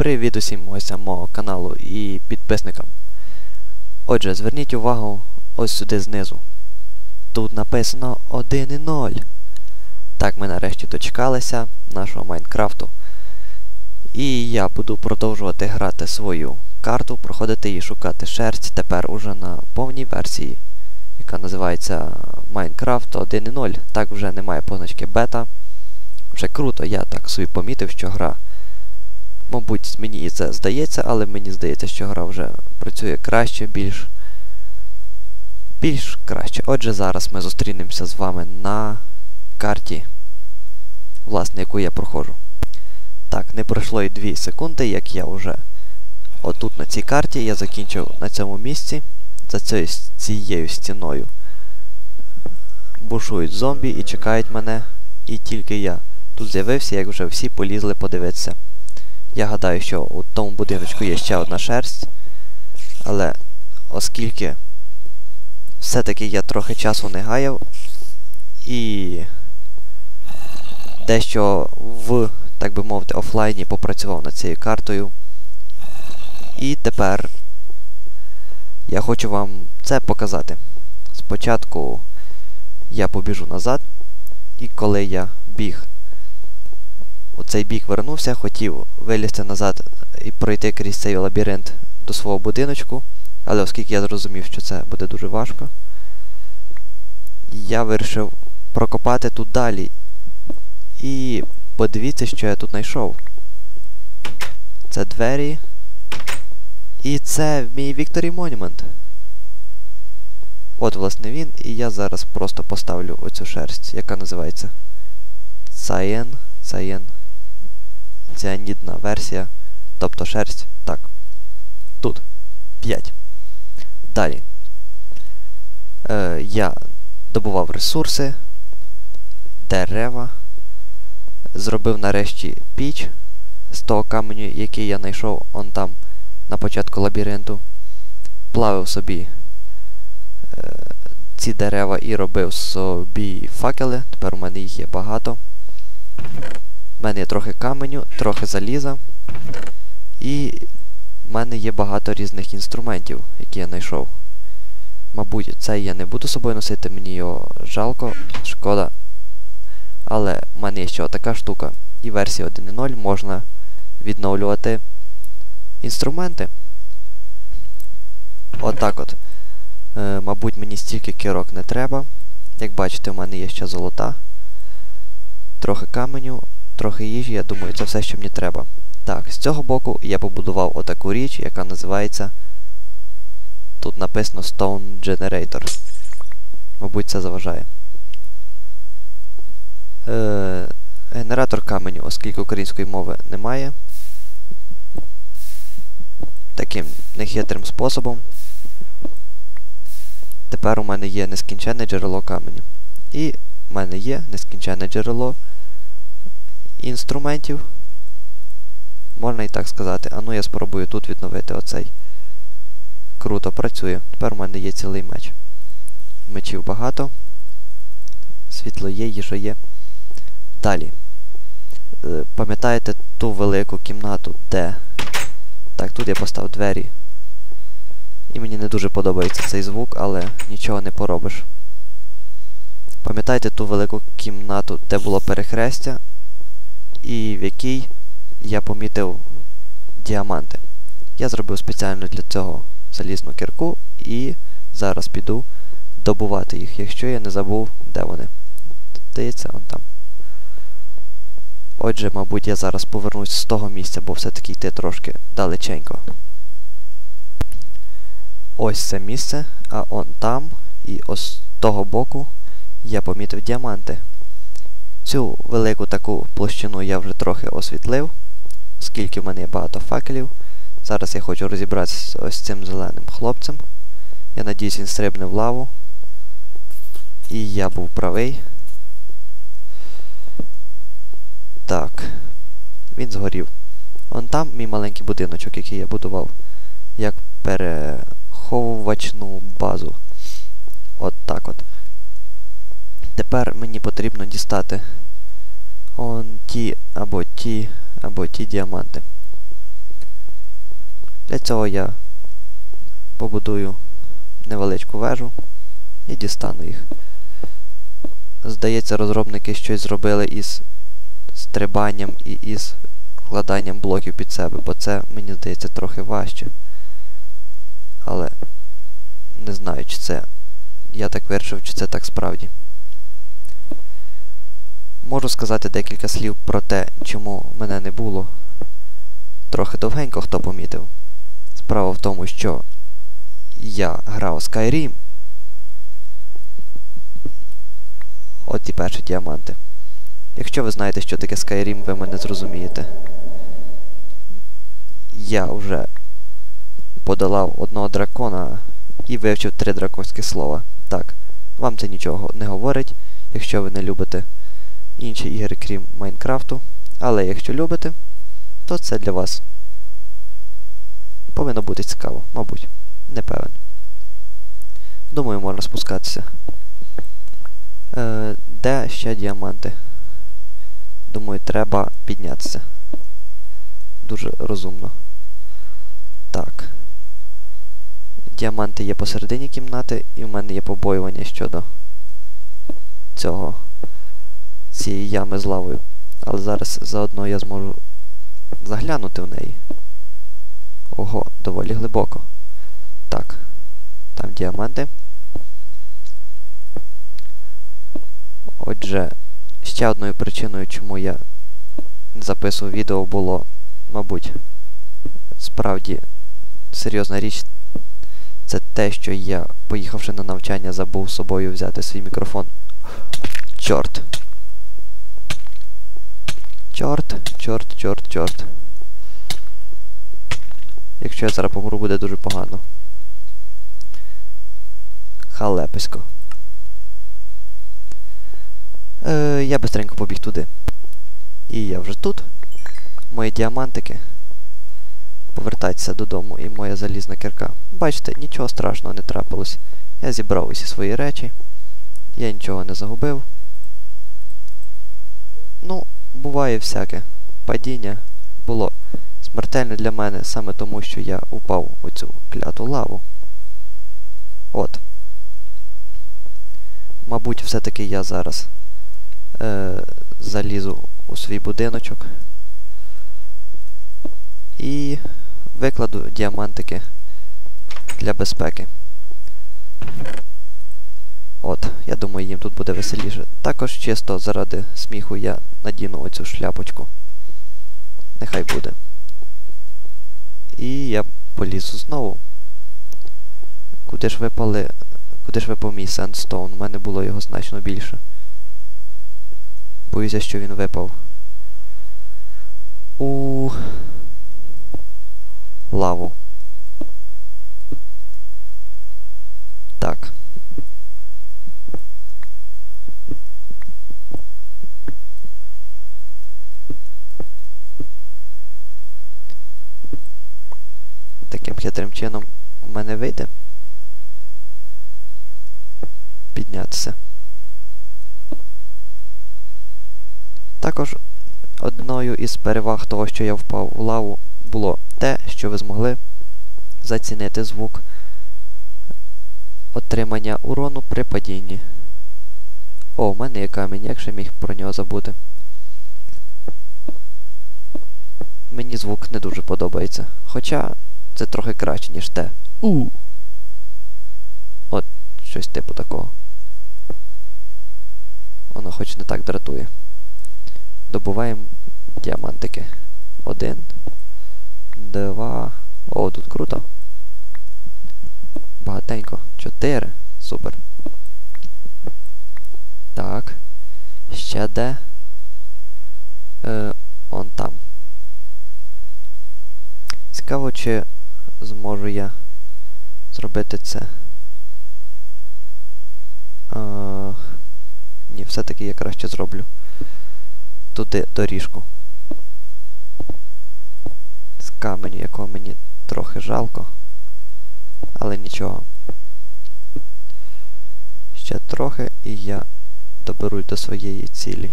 Привіт усім гостям мого каналу і підписникам. Отже, зверніть увагу ось сюди знизу. Тут написано 1.0. Так, ми нарешті дочекалися нашого Майнкрафту. І я буду продовжувати грати свою карту, проходити її шукати шерсть тепер уже на повній версії, яка називається Minecraft 1.0. Так вже немає позначки бета. Вже круто, я так собі помітив, що гра. Мабуть, мені і це здається, але мені здається, що гра вже працює краще, більш більш краще. Отже, зараз ми зустрінемося з вами на карті, власне, яку я проходжу. Так, не пройшло і 2 секунди, як я вже отут на цій карті я закінчив на цьому місці, за цією, цією стіною. Бушують зомбі і чекають мене, і тільки я тут з'явився, як вже всі полізли подивитися. Я гадаю, що у тому будиночку є ще одна шерсть. Але оскільки все-таки я трохи часу не гаяв і дещо в, так би мовити, офлайні попрацював над цією картою. І тепер я хочу вам це показати. Спочатку я побіжу назад, і коли я біг у цей бік вернувся, хотів вилізти назад і пройти крізь цей лабіринт до свого будиночку, але оскільки я зрозумів, що це буде дуже важко, я вирішив прокопати тут далі. І подивіться, що я тут знайшов. Це двері. І це мій Victory Monument. От, власне, він, і я зараз просто поставлю оцю шерсть, яка називається Cyan. Cyan ціанідна версія, тобто шерсть. Так. Тут 5. Далі. Е, Я добував ресурси, дерева. Зробив нарешті піч з того каменю, який я знайшов он там на початку лабіринту. Плавив собі е, ці дерева і робив собі факели. Тепер у мене їх є багато. У мене є трохи каменю, трохи заліза. І в мене є багато різних інструментів, які я знайшов. Мабуть, цей я не буду з собою носити, мені його жалко, шкода. Але в мене є ще така штука. І версії 1.0 можна відновлювати інструменти. Отак от. Е, мабуть, мені стільки кірок не треба. Як бачите, у мене є ще золота, трохи каменю, трохи їжі, я думаю, це все, що мені треба. Так, з цього боку я побудував отаку річ, яка називається. Тут написано Stone Generator. Мабуть, це заважає. Е, Генератор каменю, оскільки української мови немає. Таким нехитрим способом. Тепер у мене є нескінченне джерело каменю. І в мене є нескінченне джерело інструментів. Можна і так сказати. А ну я спробую тут відновити оцей. Круто, працює. Тепер у мене є цілий меч. Мечів багато. Світло є, їжа є. Далі. Е, пам'ятаєте ту велику кімнату, де... Так, тут я поставив двері. І мені не дуже подобається цей звук, але нічого не поробиш. Пам'ятаєте ту велику кімнату, де було перехрестя, і в якій я помітив діаманти. Я зробив спеціально для цього залізну кірку і зараз піду добувати їх, якщо я не забув, де вони. Здається, он там. Отже, мабуть, я зараз повернусь з того місця, бо все-таки йти трошки далеченько. Ось це місце, а он там і ось з того боку я помітив діаманти. Цю велику таку площину я вже трохи освітлив, оскільки в мене є багато факелів. Зараз я хочу розібратися з ось цим зеленим хлопцем. Я надіюсь, він стрибне в лаву. І я був правий. Так. Він згорів. Вон там мій маленький будиночок, який я будував. Як переховувачну базу. От так от. Тепер мені потрібно дістати он ті або ті, або ті діаманти. Для цього я побудую невеличку вежу і дістану їх. Здається, розробники щось зробили із стрибанням і із вкладанням блоків під себе, бо це, мені здається, трохи важче. Але не знаю, чи це. Я так вирішив, чи це так справді. Можу сказати декілька слів про те, чому мене не було. Трохи довгенько хто помітив. Справа в тому, що я грав Skyrim. От ті перші діаманти. Якщо ви знаєте, що таке Skyrim, ви мене зрозумієте. Я вже подолав одного дракона і вивчив три драконські слова. Так, вам це нічого не говорить, якщо ви не любите інші ігри, крім Майнкрафту. Але якщо любите, то це для вас повинно бути цікаво, мабуть. Не певен. Думаю, можна спускатися. Е, Де ще діаманти? Думаю, треба піднятися. Дуже розумно. Так. Діаманти є посередині кімнати, і в мене є побоювання щодо цього цієї ями з лавою. Але зараз заодно я зможу заглянути в неї. Ого, доволі глибоко. Так. Там діаманти. Отже, ще одною причиною, чому я записував відео, було, мабуть, справді серйозна річ. Це те, що я, поїхавши на навчання, забув з собою взяти свій мікрофон. Чорт. Чорт, чорт, чорт, чорт. Якщо я зараз помру, буде дуже погано. Халеписько. Е, Я бистренько побіг туди. І я вже тут. Мої діамантики. Повертайтеся додому і моя залізна кірка. Бачите, нічого страшного не трапилось. Я зібрав усі свої речі. Я нічого не загубив. Ну, буває всяке. Падіння було смертельне для мене саме тому, що я упав у цю кляту лаву. От. Мабуть, все-таки я зараз е, залізу у свій будиночок і викладу діамантики для безпеки. От, я думаю, їм тут буде веселіше. Також чисто заради сміху я надіну оцю шляпочку. Нехай буде. І я полізу знову. Куди ж випали... Куди ж випав мій сендстоун? У мене було його значно більше. Боюся, що він випав. У лаву. Так. Таким хитрим чином у мене вийде піднятися. Також одною із переваг того, що я впав у лаву, було те, що ви змогли зацінити звук отримання урону при падінні. О, в мене є камінь, як же міг про нього забути. Мені звук не дуже подобається. Хоча це трохи краще, ніж те. У. От, щось типу такого. Воно хоч не так дратує. Добуваємо діамантики. Один. Два. О, тут круто. Багатенько. Чотири. Супер. Так. Ще де? Е, Он там. Цікаво, чи зможу я зробити це. А, Ні, все-таки я краще зроблю туди доріжку. З каменю, якого мені трохи жалко. Але нічого. Ще трохи і я доберусь до своєї цілі.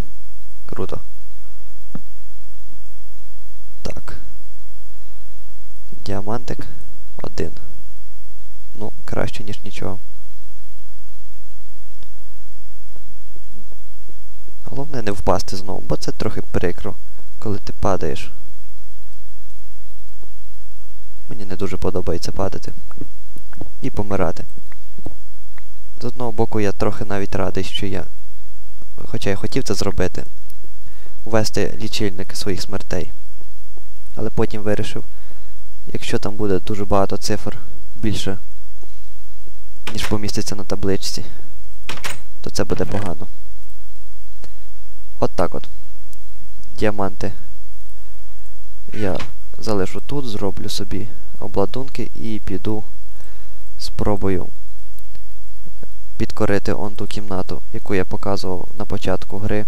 Круто. Так. Діамантик. Один. Ну, краще, ніж нічого. Головне не впасти знову, бо це трохи прикро, коли ти падаєш. Мені не дуже подобається падати. І помирати. З одного боку я трохи навіть радий, що я, хоча я хотів це зробити, ввести лічильник своїх смертей. Але потім вирішив, якщо там буде дуже багато цифр більше, ніж поміститься на табличці, то це буде погано. От так от. Діаманти я залишу тут, зроблю собі обладунки і піду спробую підкорити он ту кімнату, яку я показував на початку гри.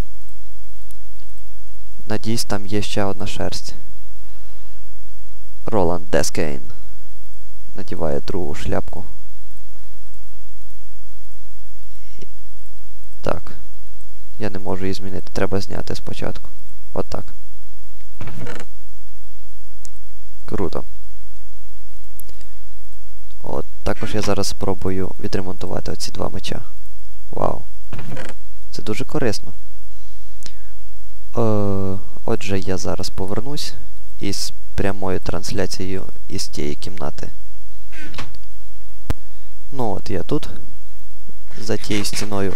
Надіюсь, там є ще одна шерсть. Роланд Дескейн надіває другу шляпку. Так. Я не можу її змінити. Треба зняти спочатку. Отак. Круто. От, також я зараз спробую відремонтувати оці два меча. Вау. Це дуже корисно. Е, Отже, я зараз повернусь із прямою трансляцією із тієї кімнати. Ну от я тут. За тією стіною.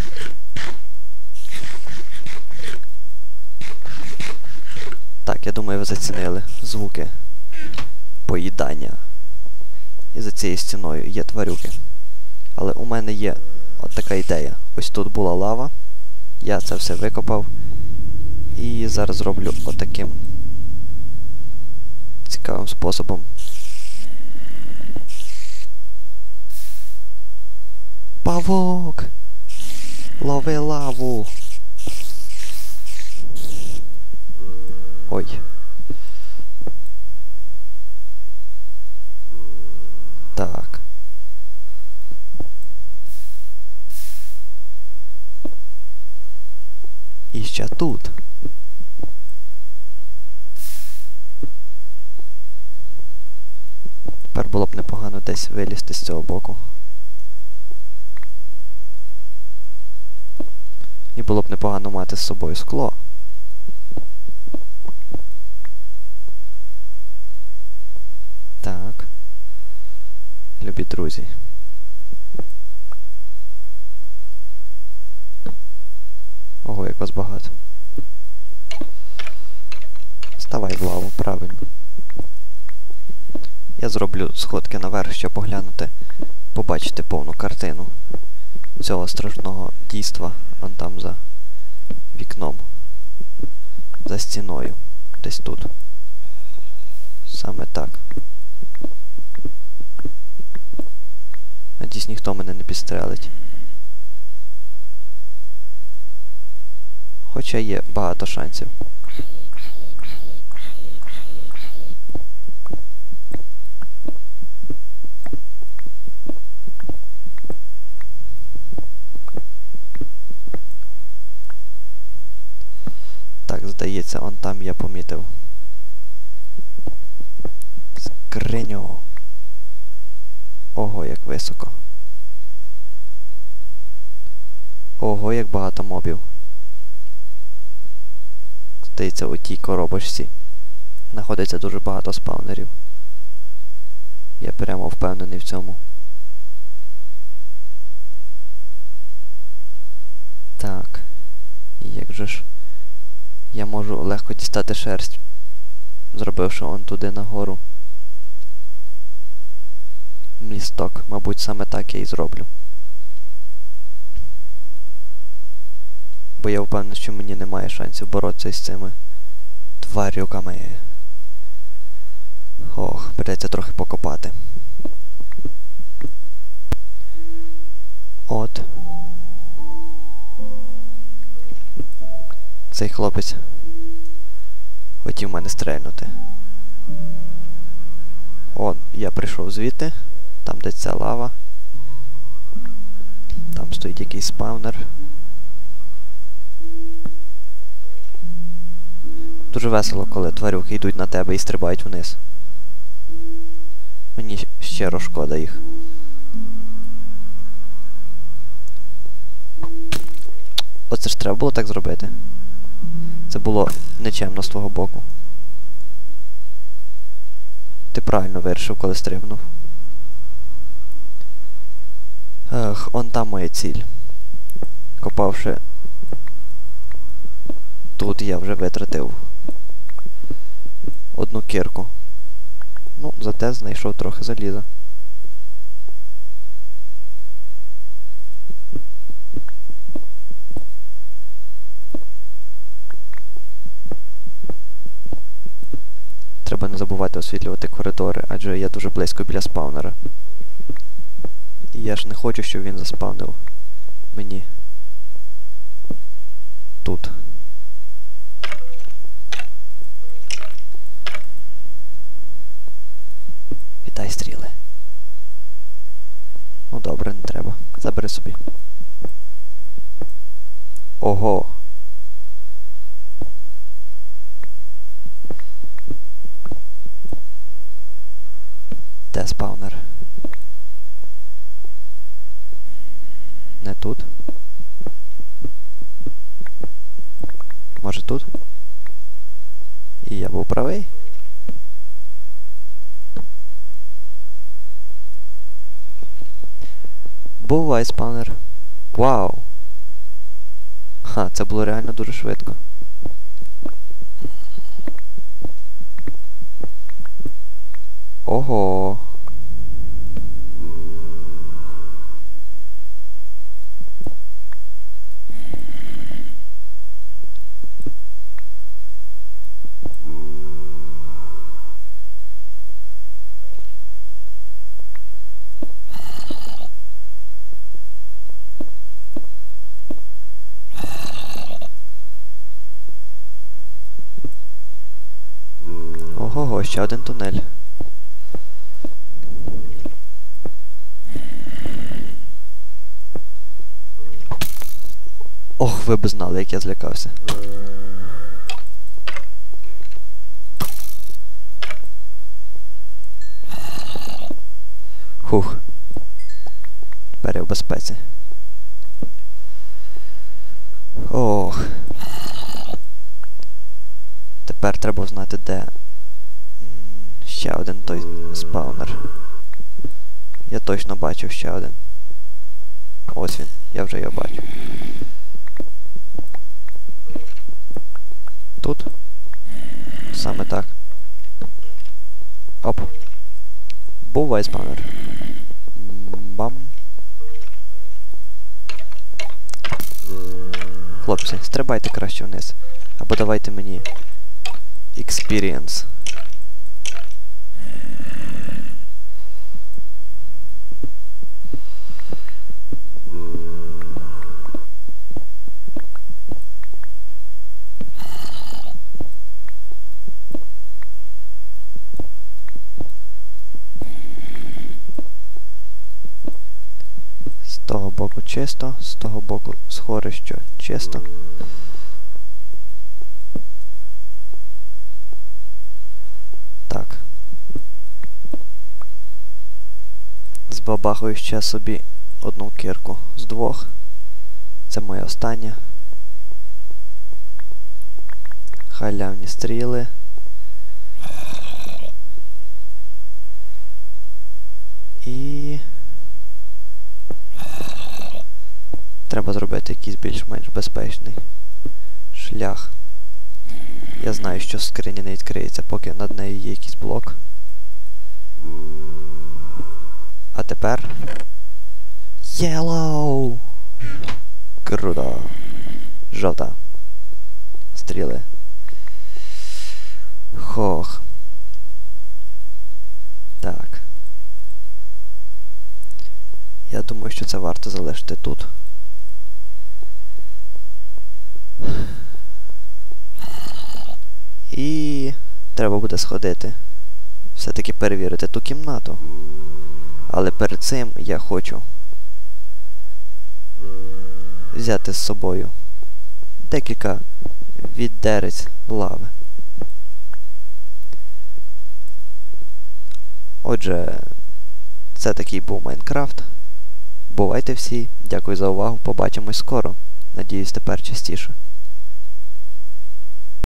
Так, я думаю, ви зацінили звуки поїдання. І за цією стіною є тварюки. Але у мене є от така ідея. Ось тут була лава. Я це все викопав. І зараз зроблю отаким цікавим способом. Павок! Лови лаву! Ой. Так. І ще тут. Десь вилізти з цього боку. І було б непогано мати з собою скло. Так. Любі друзі. Ого, як вас багато. Ставай в лаву, правильно. Я зроблю сходки наверх, щоб поглянути, побачити повну картину цього страшного дійства вон там за вікном. За стіною. Десь тут. Саме так. Надіюсь, ніхто мене не підстрелить. Хоча є багато шансів. Так, здається, он там я помітив. Скриню. Ого, як високо. Ого, як багато мобів. Здається, у тій коробочці знаходиться дуже багато спаунерів. Я прямо впевнений в цьому. Так. Як же ж я можу легко дістати шерсть, зробивши он туди нагору. Місток, мабуть, саме так я і зроблю. Бо я впевнений, що мені немає шансів боротися з цими тварюками. Ох, придеться трохи покопати. Цей хлопець хотів мене стрельнути. О, я прийшов звідти, там де ця лава. Там стоїть якийсь спаунер. Дуже весело, коли тварюки йдуть на тебе і стрибають вниз. Мені щиро шкода їх. Оце ж треба було так зробити. Це було нечемно з твого боку. Ти правильно вирішив, коли стрибнув. Ех, он там моя ціль. Копавши. Тут я вже витратив одну кірку. Ну, зате знайшов трохи заліза. Треба не забувати освітлювати коридори, адже я дуже близько біля спаунера. І я ж не хочу, щоб він заспавнив мені. Тут. Вітай стріли. Ну добре, не треба. Забери собі. Ого. Де спаунер? Не тут. Може тут? І я був правий? Бувай, спаунер. Вау! Ха, це було реально дуже швидко. Ого. Ого, ще один тунель. Ох, ви б знали, як я злякався. Хух. Тепер я в безпеці. Ох. Тепер треба знати, де ще один той спаунер. Я точно бачив ще один. Ось він, я вже його бачу. Тут? Саме так. Оп. Бувай спавнер. Бам. Хлопці, стрибайте краще вниз. Або давайте мені experience. З того боку чисто, з того боку схоже, що чисто. Так. Збабахую ще собі одну кірку з двох. Це моя остання. Халявні стріли. Треба зробити якийсь більш-менш безпечний шлях. Я знаю, що скриня не відкриється, поки над нею є якийсь блок. А тепер... Yellow! Круто! Жовта. Стріли. Хох. Так. Я думаю, що це варто залишити тут. І треба буде сходити. Все-таки перевірити ту кімнату. Але перед цим я хочу взяти з собою декілька віддерець лави. Отже, це такий був Майнкрафт. Бувайте всі, дякую за увагу, побачимось скоро. Надіюсь, тепер частіше.